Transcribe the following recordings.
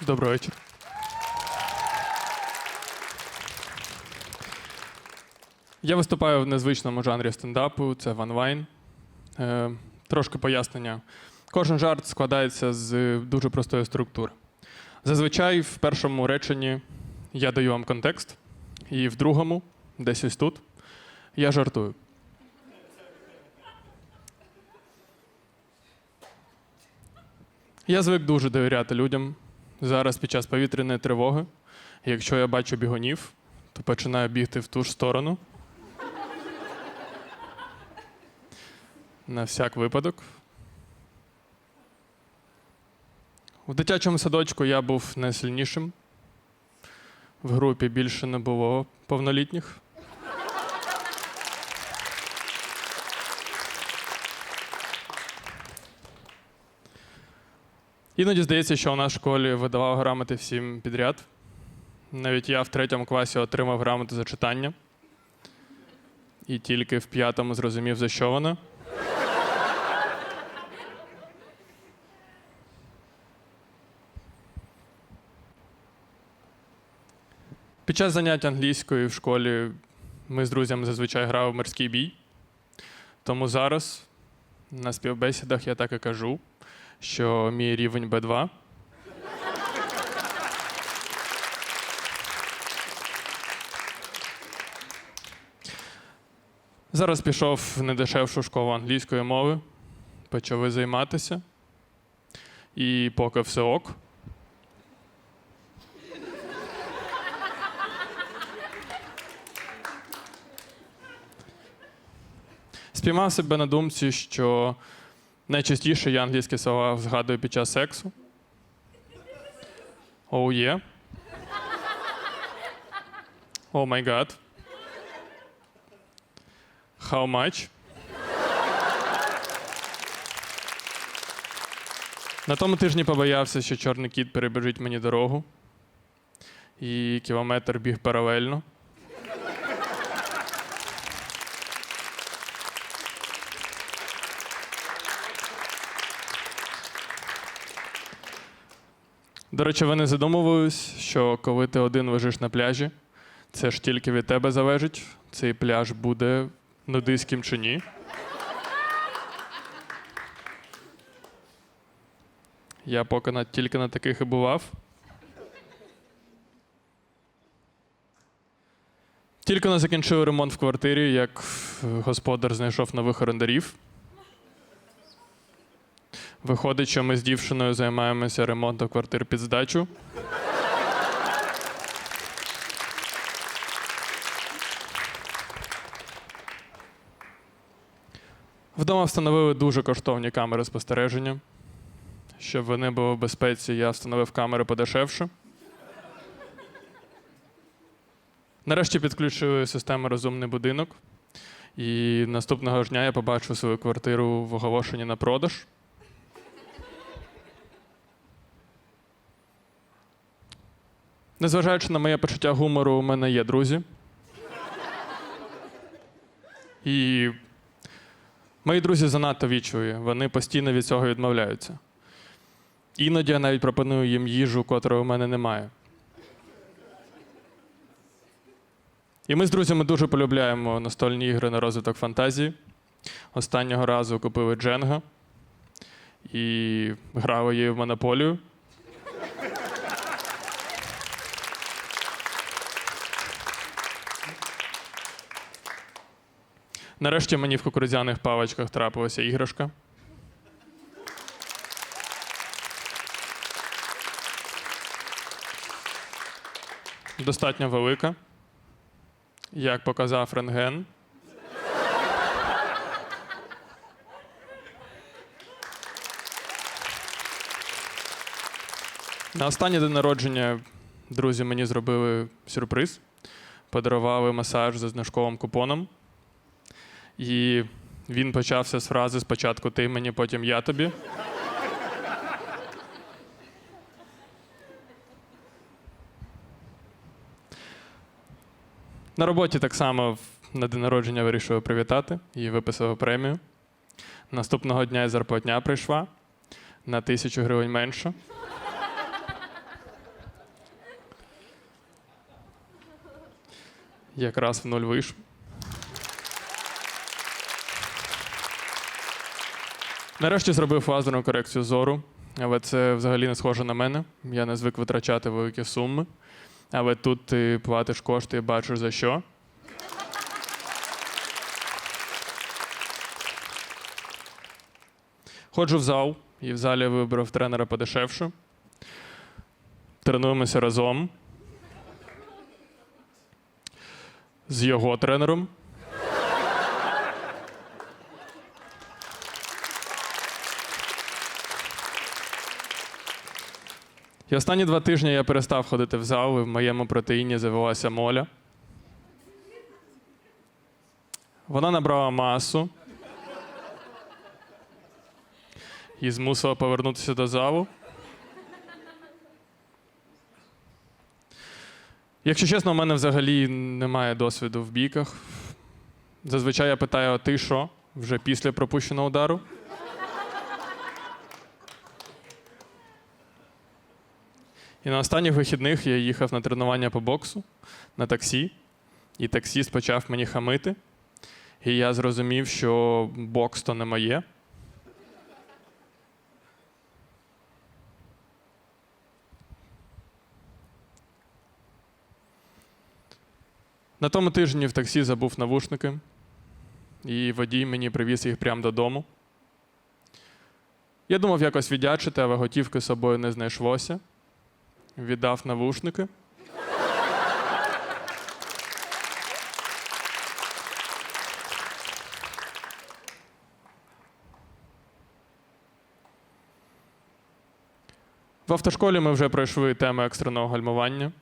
Добрий вечір. Я виступаю в незвичному жанрі стендапу, це Ван Вайн. Е, трошки пояснення. Кожен жарт складається з дуже простої структури. Зазвичай в першому реченні я даю вам контекст, і в другому, десь ось тут, я жартую. Я звик дуже довіряти людям. Зараз під час повітряної тривоги. Якщо я бачу бігунів, то починаю бігти в ту ж сторону. На всяк випадок. У дитячому садочку я був найсильнішим. В групі більше не було повнолітніх. Іноді здається, що у нас в школі видавав грамоти всім підряд. Навіть я в третьому класі отримав грамоту за читання. І тільки в п'ятому зрозумів, за що вона. Під час занять англійської в школі ми з друзями зазвичай грали в морський бій. Тому зараз на співбесідах я так і кажу, що мій рівень Б2. Зараз пішов в недешевшу школу англійської мови, почали займатися. І поки все ок. Спіймав себе на думці, що найчастіше я англійські слова згадую під час сексу. Oh yeah. Oh my god. How much? На тому тижні побоявся, що чорний кіт перебіжить мені дорогу. І кілометр біг паралельно. До речі, ви не задумувались, що коли ти один лежиш на пляжі, це ж тільки від тебе залежить, цей пляж буде нудиським чи ні. Я поки на, тільки на таких і бував. Тільки не закінчили ремонт в квартирі, як господар знайшов нових орендарів. Виходить, що ми з дівчиною займаємося ремонтом квартир під здачу. Вдома встановили дуже коштовні камери спостереження. Щоб вони були в безпеці, я встановив камери подешевше. Нарешті підключили систему розумний будинок. І наступного ж дня я побачив свою квартиру в оголошенні на продаж. Незважаючи на моє почуття гумору, у мене є друзі. І мої друзі занадто вічливі, вони постійно від цього відмовляються. Іноді я навіть пропоную їм їжу, котрої у мене немає. І ми з друзями дуже полюбляємо настольні ігри на розвиток фантазії. Останнього разу купили Дженга і грали її в монополію. Нарешті мені в кукурудзяних паличках трапилася іграшка. Достатньо велика. Як показав рентген. На останній день народження друзі мені зробили сюрприз. Подарували масаж за знижковим купоном. І він почався з фрази спочатку ти мені, потім я тобі. На роботі так само на день народження вирішив привітати і виписав премію. Наступного дня і зарплатня прийшла на тисячу гривень менше. Якраз в нуль вийшов. Нарешті зробив лазерну корекцію зору, але це взагалі не схоже на мене. Я не звик витрачати великі суми. Але тут ти платиш кошти і бачиш за що. Ходжу в зал, і в залі вибрав тренера подешевше. Тренуємося разом. З його тренером. І останні два тижні я перестав ходити в зал, і в моєму протеїні завелася моля. Вона набрала масу і змусила повернутися до залу. Якщо чесно, у мене взагалі немає досвіду в бійках. Зазвичай я питаю, а ти що? Вже після пропущеного удару. І на останніх вихідних я їхав на тренування по боксу на таксі, і таксіст почав мені хамити. І я зрозумів, що бокс то не моє. На тому тижні в таксі забув навушники, і водій мені привіз їх прямо додому. Я думав якось віддячити, але готівки з собою не знайшлося. Віддав навушники. В автошколі ми вже пройшли тему екстреного гальмування.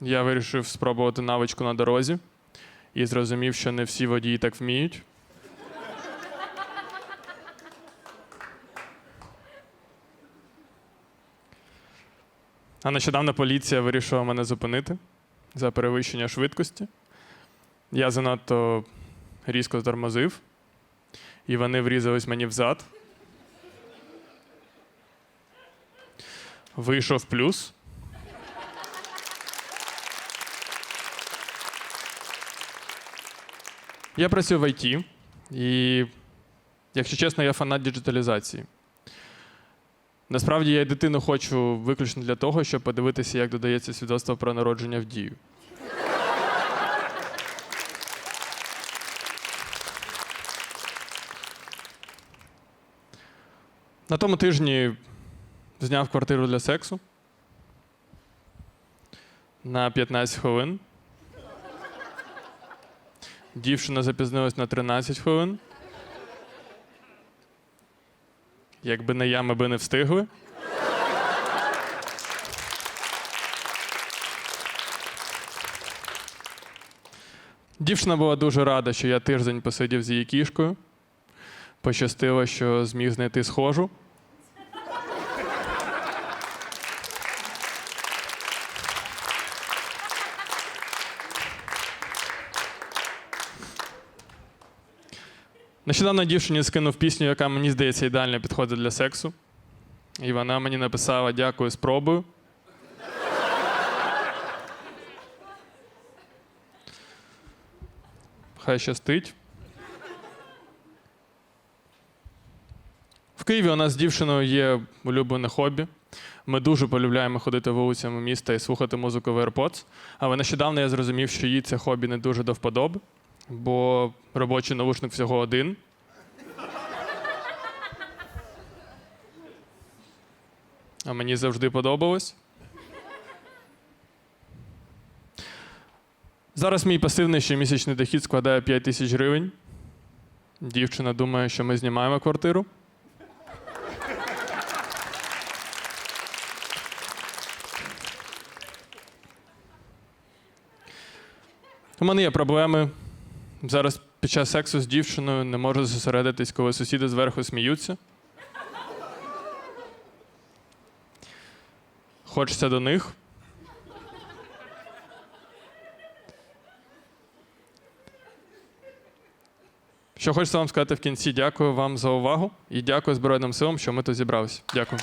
Я вирішив спробувати навичку на дорозі і зрозумів, що не всі водії так вміють. А нещодавно поліція вирішила мене зупинити за перевищення швидкості. Я занадто різко тормозив, і вони врізались мені взад. Вийшов плюс. Я працюю в ІТ, і, якщо чесно, я фанат діджиталізації. Насправді я дитину хочу виключно для того, щоб подивитися, як додається свідоцтво про народження в дію. На тому тижні зняв квартиру для сексу на 15 хвилин. Дівчина запізнилась на 13 хвилин. Якби не я, ми би не встигли. Дівчина була дуже рада, що я тиждень посидів з її кішкою. Пощастило, що зміг знайти схожу. Нещодавно дівчині скинув пісню, яка мені здається ідеально підходить для сексу. І вона мені написала дякую, спробую. Хай щастить. В Києві у нас з дівчиною є улюблене хобі. Ми дуже полюбляємо ходити вулицями міста і слухати музику в AirPods. Але нещодавно я зрозумів, що їй це хобі не дуже до вподоби, бо робочий навушник всього один. А мені завжди подобалось. Зараз мій пасивний щомісячний дохід складає 5 тисяч гривень. Дівчина думає, що ми знімаємо квартиру. У мене є проблеми. Зараз під час сексу з дівчиною не можу зосередитись, коли сусіди зверху сміються. Хочеться до них. Що хочеться вам сказати в кінці, дякую вам за увагу і дякую Збройним силам, що ми тут зібралися. Дякую.